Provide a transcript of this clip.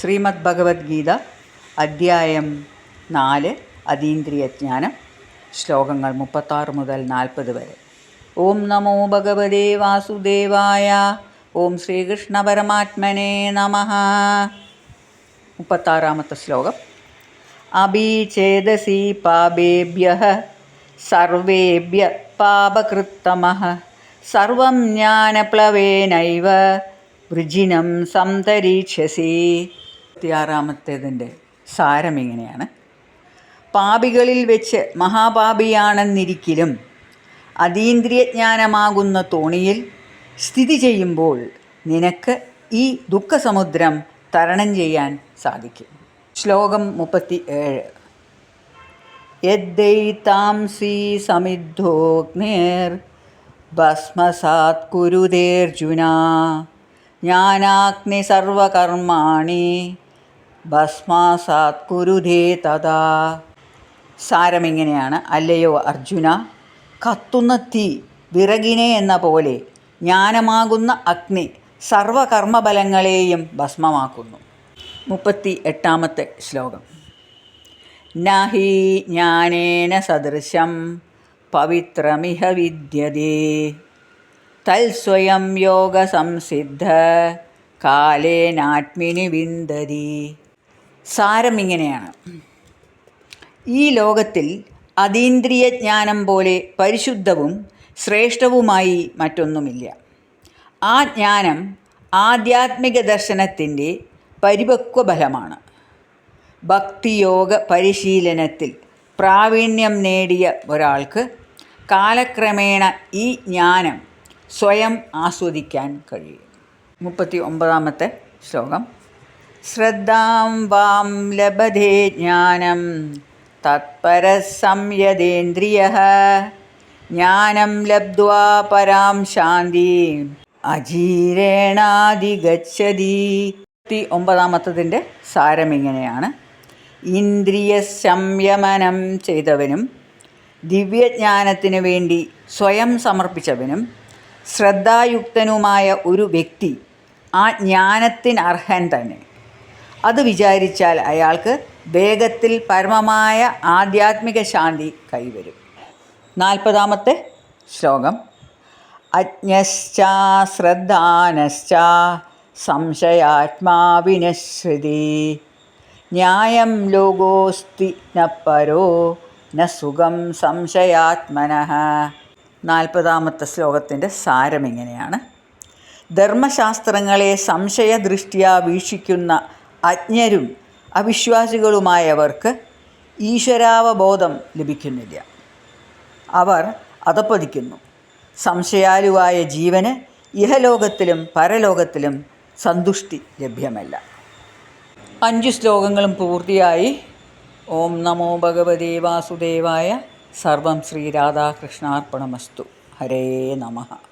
ശ്രീമദ് ഭഗവത്ഗീത അദ്ധ്യായം നാല് അതീന്ദ്രിയജ്ഞാനം ശ്ലോകങ്ങൾ മുപ്പത്താറ് മുതൽ നാൽപ്പത് വരെ. ഓം നമോ ഭഗവതേ വാസുദേവായ ഓം ശ്രീകൃഷ്ണ പരമാത്മനേ നമ. മുപ്പത്താറാമത്തെ ശ്ലോകം. അബീചേതസി പാപേഭ്യ സർവേഭ്യ പാപകൃത്തമ. സർവം ജ്ഞാനപ്ലവേനൈവ വൃജിനം സംതരീക്ഷസി ഇരുപത്തിയാറാമത്തേതിന്റെ സാരം ഇങ്ങനെയാണ്. പാപികളിൽ വെച്ച് മഹാപാപിയാണെന്നിരിക്കലും അതീന്ദ്രിയജ്ഞാനമാകുന്ന തോണിയിൽ സ്ഥിതി ചെയ്യുമ്പോൾ നിനക്ക് ഈ ദുഃഖസമുദ്രം തരണം ചെയ്യാൻ സാധിക്കും. ശ്ലോകം മുപ്പത്തി ഏഴ് യദ്ദൈതാംസി സമിദ്ധോഗ്നേർ ഭസ്മസാത് കുരുതേർജുന ജ്ഞാനാഗ്നി സർവകർമാണി ഭസ്മാസാത് കുരുതേ തഥാ. സാരമിങ്ങനെയാണ്. അല്ലയോ അർജുന കത്തുന്ന തീ വിറകിനെ എന്ന പോലെ ജ്ഞാനമാകുന്ന അഗ്നി സർവകർമ്മബലങ്ങളെയും ഭസ്മമാക്കുന്നു. മുപ്പത്തി എട്ടാമത്തെ ശ്ലോകം. നഹി ജ്ഞാനേന സദൃശം പവിത്രമിഹ വിദ്യതേ. തൽസ്വയം യോഗസംസിദ്ധ കാലേനാത്മിനി വിന്ദതി സാരം ഇങ്ങനെയാണ്. ഈ ലോകത്തിൽ അതീന്ദ്രിയ ജ്ഞാനം പോലെ പരിശുദ്ധവും ശ്രേഷ്ഠവുമായി മറ്റൊന്നുമില്ല. ആ ജ്ഞാനം ആധ്യാത്മിക ദർശനത്തിന്റെ പരിപക്വ ബലമാണ് ഭക്തിയോഗ പരിശീലനത്തിൽ പ്രാവീണ്യം നേടിയ ഒരാൾക്ക് കാലക്രമേണ ഈ ജ്ഞാനം സ്വയം ആസ്വദിക്കാൻ കഴിയും. മുപ്പത്തി ഒമ്പതാമത്തെ ശ്ലോകം. ശ്രദ്ധാം വാം ലഭതേ ജ്ഞാനം തത്പര സംയതേന്ദ്രിയ ജ്ഞാനം ലബ്ധ്വാ പരാം ശാന്തി. മുപ്പത്തി ഒമ്പതാമത്തതിന്റെ സാരം ഇങ്ങനെയാണ്. ഇന്ദ്രിയ സംയമനം ചെയ്തവനും ദിവ്യജ്ഞാനത്തിനു വേണ്ടി സ്വയം സമർപ്പിച്ചവനും ശ്രദ്ധായുക്തനുമായ ഒരു വ്യക്തി ആ ജ്ഞാനത്തിനർഹൻ തന്നെ. അത് വിചാരിച്ചാൽ അയാൾക്ക് വേഗത്തിൽ പരമമായ ആധ്യാത്മിക ശാന്തി കൈവരും. നാൽപ്പതാമത്തെ ശ്ലോകം. അജ്ഞശ്ചാ ശ്രദ്ധാനശ്ച സംശയാത്മാ വിനശ്രുതി ന്യായം ലോകോസ്തി ന പരോ ന സുഖം സംശയാത്മനഃ. നാൽപ്പതാമത്തെ ശ്ലോകത്തിന്റെ സാരം ഇങ്ങനെയാണ് ധർമ്മശാസ്ത്രങ്ങളെ സംശയദൃഷ്ടിയാ വീക്ഷിക്കുന്ന അജ്ഞരും അവിശ്വാസികളുമായവർക്ക് ഈശ്വരാവബോധം ലഭിക്കുന്നില്ല. അവർ അതപ്പതിക്കുന്നു സംശയാലുവായ ജീവന് ഇഹലോകത്തിലും പരലോകത്തിലും സന്തുഷ്ടി ലഭ്യമല്ല. അഞ്ച് ശ്ലോകങ്ങളും പൂർത്തിയായി. ഓം നമോ ഭഗവതേ വാസുദേവായ. സർവം ശ്രീ രാധാകൃഷ്ണാർപ്പണമസ്തു. ഹരേ നമഃ.